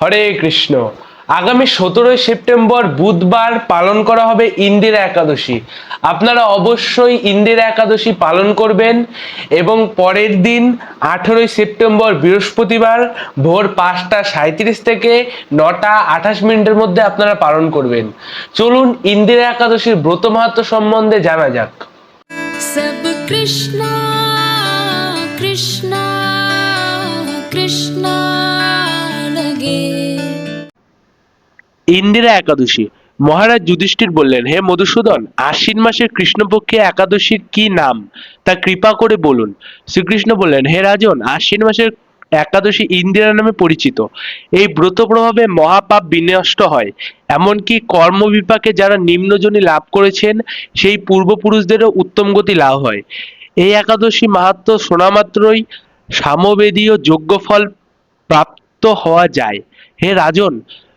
হরে কৃষ্ণ। আগামী সতেরোই সেপ্টেম্বর বুধবার পালন করা হবে ইন্দিরা একাদশী। আপনারা অবশ্যই ইন্দিরা একাদশী পালন করবেন এবং পরের দিন আঠেরোই সেপ্টেম্বর বৃহস্পতিবার ভোর পাঁচটা সাঁত্রিশ থেকে নটা আঠাশ মিনিটের মধ্যে আপনারা পালন করবেন। চলুন ইন্দিরা একাদশীর ব্রত মাহাত্ম সম্বন্ধে জানা যাক। কৃষ্ণ কৃষ্ণ। ইন্দিরা একাদশী। মহারাজ যুধিষ্ঠির বললেন, হে মধুসূদন, আশ্বিন মাসের কৃষ্ণপক্ষে একাদশীর কি নাম? তা কৃপা করে বলুন। শ্রীকৃষ্ণ বললেন, হে রাজন, আশ্বিন মাসের একাদশী ইন্দিরা নামে পরিচিত। এই ব্রত প্রভাবে মহাপাপ বিনষ্ট হয়। এমনকি কর্মবিপাকে যারা নিম্নজনী লাভ করেছেন, সেই পূর্বপুরুষদেরও উত্তম গতি লাভ হয়। এই একাদশী মাহাত্ম শোনা মাত্রই সামবেদীয় যজ্ঞফল প্রাপ্ত হওয়া যায়। হে রাজন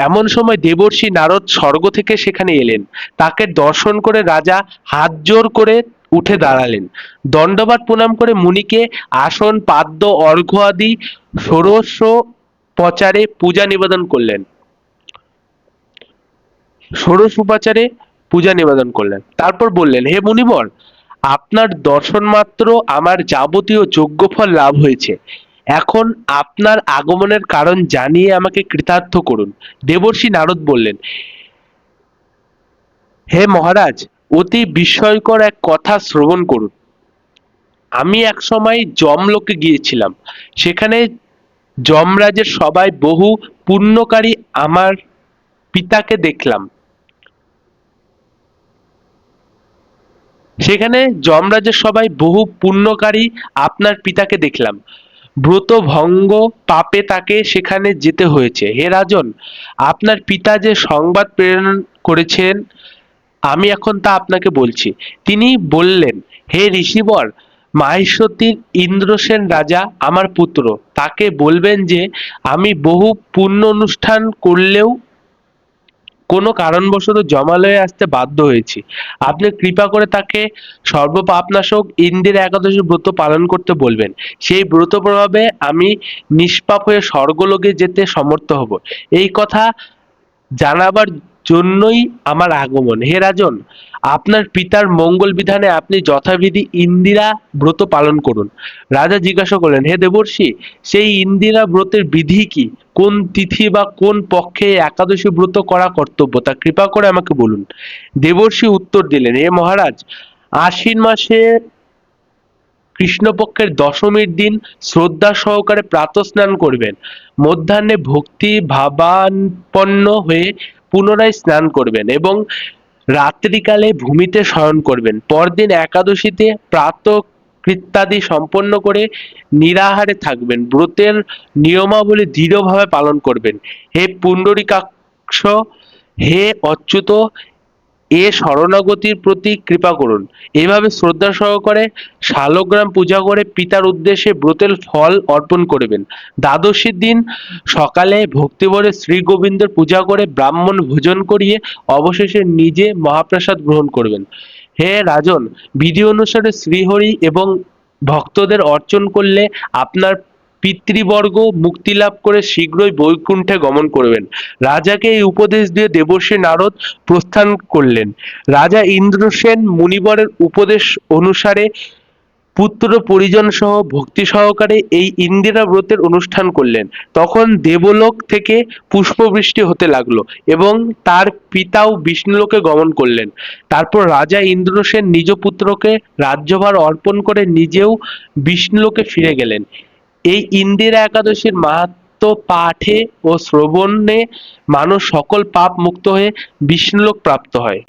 এমন সময় দেবর্ষি নারদ স্বর্গ থেকে সেখানে এলেন। তাকে দর্শন করে রাজা হাত জোর করে উঠে দাঁড়ালেন। দণ্ডবাদ প্রণাম করে মুনিকে আসন, পাদ্য, অর্ঘ্য আদি, ষোড়শ পচারে পূজা নিবেদন করলেন। ষোড়শ উপাচারে পূজা নিবেদন করলেন। তারপর বললেন, হে মুনিবর, আপনার দর্শন মাত্র আমার যাবতীয় যোগ্য ফল লাভ হয়েছে। এখন আপনার আগমনের কারণ জানিয়ে আমাকে কৃতার্থ করুন। দেবর্ষি নারদ বললেন, হে মহারাজ, অতি বিস্ময়কর এক কথা শ্রবণ করুন। আমি এক সময় জমলোকে গিয়েছিলাম। সেখানে যমরাজের সবাই বহু পুণ্যকারী আমার পিতাকে দেখলাম। সেখানে যমরাজের সবাই বহু পুণ্যকারী আপনার পিতাকে দেখলাম। ব্রত ভঙ্গ পাপে তাকে সেখানে যেতে হয়েছে। হে রাজন, আপনার পিতা যে সংবাদ প্রেরণ করেছেন, আমি এখন তা আপনাকে বলছি। তিনি বললেন, হে ঋষিবর মাহেশ্বতীর ইন্দ্রসেন রাজা আমার পুত্র। তাকে বলবেন যে, আমি বহু পুণ্য অনুষ্ঠান করলেও কোনো কারণবশত জমালয়ে আসতে বাধ্য হয়েছি। আপনি কৃপা করে তাকে সর্বপাপনাশক ইন্দির একাদশী ব্রত পালন করতে বলবেন। সেই ব্রত প্রভাবে আমি নিষ্পাপ হয়ে স্বর্গলোকে যেতে সমর্থ হব। এই কথা জানাবার জন্যই আমার আগমন। হে রাজন, আপনার পিতার মঙ্গল বিধানে আপনি যথাবিধি ইন্দিরা ব্রত পালন করুন। রাজা জিজ্ঞাসা করলেন, হে দেবর্ষি, সেই ইন্দিরা ব্রতের বিধি কি? কোন তিথি বা কোন পক্ষে একাদশী ব্রত করা কর্তব্য? তা কৃপা করে আমাকে বলুন। দেবর্ষি উত্তর দিলেন, হে মহারাজ, আশ্বিন মাসে কৃষ্ণপক্ষের দশমীর দিন শ্রদ্ধা সহকারে প্রাতঃস্নান করবেন। মধ্যাহ্নে ভক্তি ভাবাপন্ন হয়ে পুনরায় স্নান করবেন এবং রাত্রিকালে ভূমিতে শয়ন করবেন। পরদিন একাদশীতে প্রাত কৃত্যাদি সম্পন্ন করে নিরাহারে থাকবেন। ব্রতের নিয়মাবলী দৃঢ়ভাবে পালন করবেন। হে পুণ্ডরিকাক্ষ, হে অচ্যুত এ শরণাগতির প্রতি কৃপা করুন। এভাবে শ্রদ্ধা সহকারে শালগ্রাম পূজা করে পিতার উদ্দেশ্যে ব্রতের ফল অর্পণ করবেন। দ্বাদশীর দিন সকালে ভক্তিভরে শ্রী গোবিন্দের পূজা করে ব্রাহ্মণ ভোজন করিয়ে অবশেষে নিজে মহাপ্রসাদ গ্রহণ করবেন। হে রাজন, বিধি অনুসারে শ্রীহরি এবং ভক্তদের অর্চন করলে আপনার পিতৃবর্গ মুক্তি লাভ করে শীঘ্রই বৈকুণ্ঠে গমন করবেন। রাজাকে এই উপদেশ দিয়ে দেবর্ষী নারদ প্রস্থান করলেন। রাজা ইন্দ্রসেন মুনিবরের উপদেশ অনুসারে পুত্র পরিজন সহ ভক্তি সহকারে এই ইন্দিরা ব্রতের অনুষ্ঠান করলেন। তখন দেবলোক থেকে পুষ্পবৃষ্টি হতে লাগল এবং তার পিতাও বিষ্ণুলোকে গমন করলেন। তারপর রাজা ইন্দ্রসেন নিজ পুত্রকে রাজ্যভার অর্পণ করে নিজেও বিষ্ণুলোকে ফিরে গেলেন। এই ইন্দিরা একাদশীর মাহাত্ম পাঠে ও শ্রবণে মানুষ সকল পাপ মুক্ত হয়ে বিষ্ণুলোক প্রাপ্ত হয়।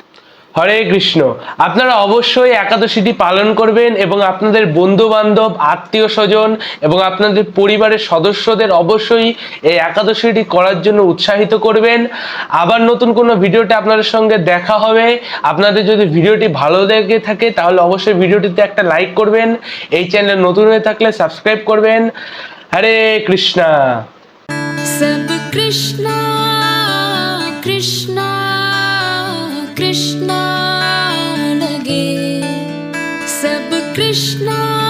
হরে কৃষ্ণ। আপনারা অবশ্যই একাদশীটি পালন করবেন এবং আপনাদের বন্ধু বান্ধব আত্মীয় স্বজন এবং আপনাদের পরিবারের সদস্যদের অবশ্যই এই একাদশীটি করার জন্য উৎসাহিত করবেন। আবার নতুন কোনো ভিডিওটি আপনাদের সঙ্গে দেখা হবে। আপনাদের যদি ভিডিওটি ভালো লেগে থাকে, তাহলে অবশ্যই ভিডিওটিতে একটা লাইক করবেন। এই চ্যানেল নতুন হয়ে থাকলে সাবস্ক্রাইব করবেন। হরে কৃষ্ণা। কৃষ্ণ কৃষ্ণ কৃষ্ণ। Krishna.